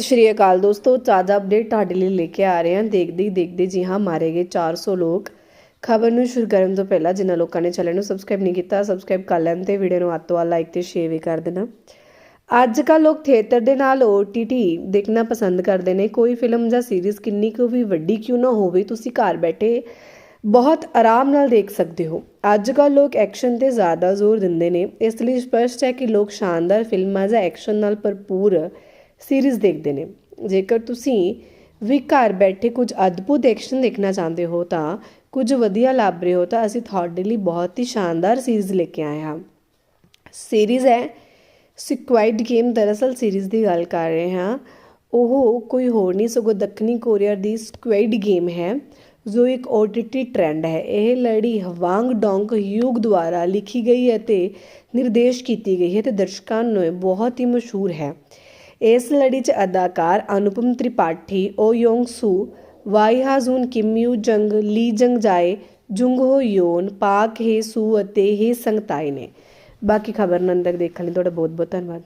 ਸਤਿ ਸ਼੍ਰੀ ਅਕਾਲ ਦੋਸਤੋ, ਤਾਜ਼ਾ ਅਪਡੇਟ ਤੁਹਾਡੇ ਲਈ ਲੈ ਕੇ ਆ ਰਹੇ ਹਾਂ। ਦੇਖਦੇ ਹੀ ਦੇਖਦੇ ਜੀ ਹਾਂ, ਮਾਰੇ ਗਏ 400 ਲੋਕ। ਖਬਰ ਨੂੰ ਸ਼ੁਰੂ ਕਰਨ ਤੋਂ ਪਹਿਲਾਂ ਜਿਨ੍ਹਾਂ ਲੋਕਾਂ ਨੇ ਚੈਨਲ ਨੂੰ ਸਬਸਕ੍ਰਾਈਬ ਨਹੀਂ ਕੀਤਾ ਸਬਸਕ੍ਰਾਈਬ ਕਰ ਲੈਣ ਤੇ ਵੀਡੀਓ ਨੂੰ ਅੱਤੋਂ ਲਾਈਕ ਤੇ ਸ਼ੇਅਰ ਵੀ ਕਰ ਦੇਣਾ। ਅੱਜ ਕੱਲ੍ਹ ਲੋਕ ਥੀਏਟਰ ਦੇ ਨਾਲ OTT ਦੇਖਣਾ ਪਸੰਦ ਕਰਦੇ ਨੇ। ਕੋਈ ਫਿਲਮ ਜਾਂ ਸੀਰੀਜ਼ ਕਿੰਨੀ ਕੁ ਵੀ ਵੱਡੀ ਕਿਉਂ ਨਾ ਹੋਵੇ, ਤੁਸੀਂ ਘਰ ਬੈਠੇ ਬਹੁਤ ਆਰਾਮ ਨਾਲ ਦੇਖ ਸਕਦੇ ਹੋ। ਅੱਜ ਕੱਲ੍ਹ ਲੋਕ ਐਕਸ਼ਨ ਤੇ ਜ਼ਿਆਦਾ ਜ਼ੋਰ ਦਿੰਦੇ ਨੇ। ਇਸ ਲਈ ਸਪਸ਼ਟ ਹੈ ਕਿ ਲੋਕ ਸ਼ਾਨਦਾਰ ਫਿਲਮਾਂ ਜਾਂ ਐਕਸ਼ਨ ਨਾਲ ਭਰਪੂਰ ਸੀਰੀਜ਼ ਦੇਖਦੇ ਨੇ। ਜੇਕਰ ਤੁਸੀਂ ਵੀ ਘਰ ਬੈਠੇ ਕੁਝ ਅਦਭੁਤ ਐਕਸ਼ਨ ਦੇਖਣਾ ਚਾਹੁੰਦੇ ਹੋ ਤਾਂ ਕੁਝ ਵਧੀਆ ਲੱਭ ਰਹੇ ਹੋ ਤਾਂ ਅਸੀਂ ਤੁਹਾਡੇ ਲਈ ਬਹੁਤ ਹੀ ਸ਼ਾਨਦਾਰ ਸੀਰੀਜ਼ ਲੈ ਕੇ ਆਏ ਹਾਂ। ਸੀਰੀਜ਼ ਹੈ ਸਿਕੁਆਇਡ ਗੇਮ ਦਰਅਸਲ ਸੀਰੀਜ਼ ਦੀ ਗੱਲ ਕਰ ਰਹੇ ਹਾਂ। ਉਹ ਕੋਈ ਹੋਰ ਨਹੀਂ, ਸਗੋਂ ਦੱਖਣੀ ਕੋਰੀਆ ਦੀ ਸਕੁਐਡ ਗੇਮ ਹੈ, ਜੋ ਇੱਕ OTT ਟ੍ਰੈਂਡ ਹੈ। ਇਹ ਲੜੀ ਹਵਾਂਗ ਡੋਂਗ ਯੂਗ ਦੁਆਰਾ ਲਿਖੀ ਗਈ ਹੈ ਤੇ ਨਿਰਦੇਸ਼ ਕੀਤੀ ਗਈ ਹੈ ਤੇ ਦਰਸ਼ਕਾਂ ਨੂੰ ਬਹੁਤ ਹੀ ਮਸ਼ਹੂਰ ਹੈ। ਇਸ ਲੜੀ 'ਚ ਅਦਾਕਾਰ Anupam Tripathi, Oh Yeong Su, Wi Hajoon Kim Yoo Jung, Lee Jung ਜਾਏ, ਜੁੰਗ ਹੋ ਯੋਨ, ਪਾਕ ਹੇ ਸੂ ਅਤੇ ਹੇ ਸੰਗਤਾਈ ਨੇ। ਬਾਕੀ ਖਬਰ ਨੂੰ ਅੰਦਰ ਦੇਖਣ ਲਈ ਤੁਹਾਡਾ ਬਹੁਤ ਬਹੁਤ ਧੰਨਵਾਦ।